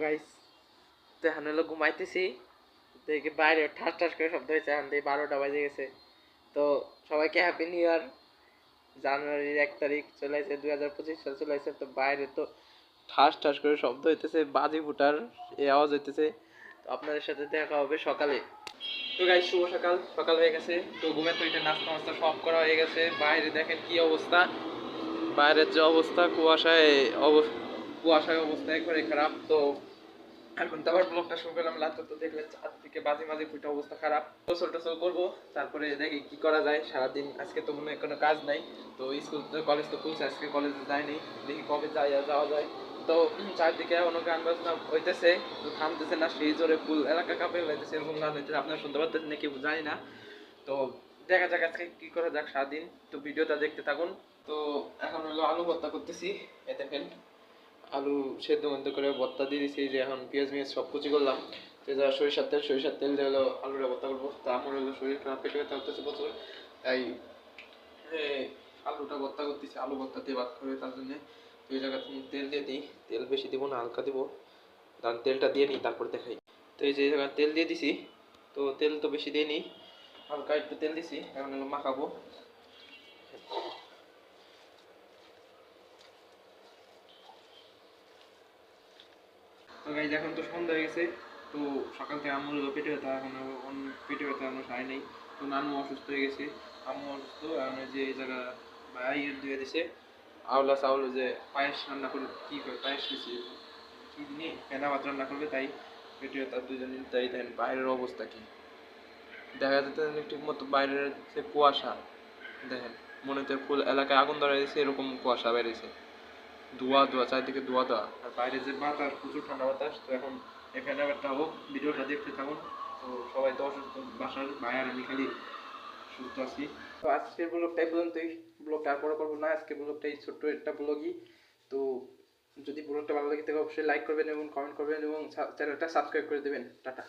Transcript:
Guys তো এখন হলো ঘুমাইতেছি। দেখি বাইরে ঠাস ঠাস করে শব্দ হয়েছে এখন দেখি বারোটা বাজে গেছে। তো সবাইকে হ্যাপি নিউ ইয়ার জানুয়ারির এক তারিখ চলে আসছে দুই হাজার পঁচিশ সাল চলে আসছে তো বাইরে তো ঠাস ঠাস করে শব্দ হইতেছে, বাজি ফুটার এই আওয়াজ হইতেছে। তো আপনাদের সাথে দেখা হবে সকালে। তো গাইস শুভ সকাল। সকাল হয়ে গেছে, তো ঘুমের তো এটা নাস্তা মাস্তা সব করা হয়ে গেছে। বাইরে দেখেন কি অবস্থা। বাইরের যে অবস্থা, কুয়াশায় অব- কুয়াশায় অবস্থা একবারে খারাপ। তো এখন তো আবার ব্লগটা শুরু করলাম, রাত্রে তো দেখলেন চার দিকে বাজি মাঝে ফুটে অবস্থা খারাপ। গোসল টোসল করব, তারপরে দেখি কি করা যায়। সারাদিন আজকে তো মনে হয় কোনো কাজ নাই। তো স্কুল কলেজ তো খুলছে, আজকে কলেজে যায়নি। দেখি কবে যাই আর যাওয়া যায়। তো চারদিকে এখনও গান বাজনা হইতেছে, তো থামতেছে না, সেই জোরে ফুল এলাকা কাঁপে হইতেছে এরকম গান হইতেছে। আপনারা শুনতে পারতেছেন নাকি জানি না। তো দেখা যাক আজকে কি করা যাক সারাদিন। তো ভিডিওটা দেখতে থাকুন। তো এখন হলো আলু ভর্তা করতেছি এ দেখেন। আলু সেদ্ধ মধ্যে করে ভর্তা দিয়ে দিছি যে এখন পেঁয়াজ মিয়াজ সব কুচি করলাম। তো যা সরিষার তেল সরিষার তেল দিয়ে হলো আলুটা ভর্তা করব। তা আমার হলো শরীর খারাপ, পেটে ব্যথা হতেছে প্রচুর। তাই আলুটা ভর্তা করতেছি, আলু ভর্তা দিয়ে ভাত করে তার জন্য। তো এই জায়গাতে তেল দিয়ে দিই, তেল বেশি দিব না, হালকা দিব। কারণ তেলটা দিয়ে নিই, তারপর দেখাই। তো এই যে জায়গায় তেল দিয়ে দিছি, তো তেল তো বেশি দিয়ে নিই। হালকা একটু তেল দিছি, এখন হলো মাখাবো। তো গাইজ এখন তো সন্ধ্যা হয়ে গেছে। তো সকাল থেকে আম্মুর পেটে ব্যথা, এখন পেটে ব্যথা এখনও সারে নেই। তো নানু অসুস্থ হয়ে গেছে, আম্মু অসুস্থ ওই যে এই জায়গা ভাইয়ের দিয়ে দিছে আওলা চাউল যে পায়েস রান্না করে কি করে পায়েস দিছে, কি নিয়ে ফেনা ভাত রান্না করবে, তাই পেটে ব্যথা দুজন তাই দেখেন বাইরের অবস্থা কি? দেখা যেতে ঠিক মতো বাইরের যে কুয়াশা, দেখেন মনে হচ্ছে ফুল, এলাকায় আগুন ধরা দিয়েছে এরকম কুয়াশা বেরিয়েছে ধোয়া ধোয়া চারিদিকে ধোয়া ধোয়া আর বাইরে যে বাতাস প্রচুর ঠান্ডা বাতাস, তো এখন এখানে একটা হোক ভিডিওটা দেখতে থাকুন। তো সবাই তো অসুস্থ, বাসার ভাই আর আমি খালি সুস্থ আছি। তো আজকের ব্লগটা এই পর্যন্তই। ব্লগটা আর বড় করব না, আজকের ব্লগটা এই ছোট্ট একটা ব্লগই। তো যদি ব্লগটা ভালো লাগে থাকে, অবশ্যই লাইক করবেন এবং কমেন্ট করবেন এবং চ্যানেলটা সাবস্ক্রাইব করে দেবেন। টাটা।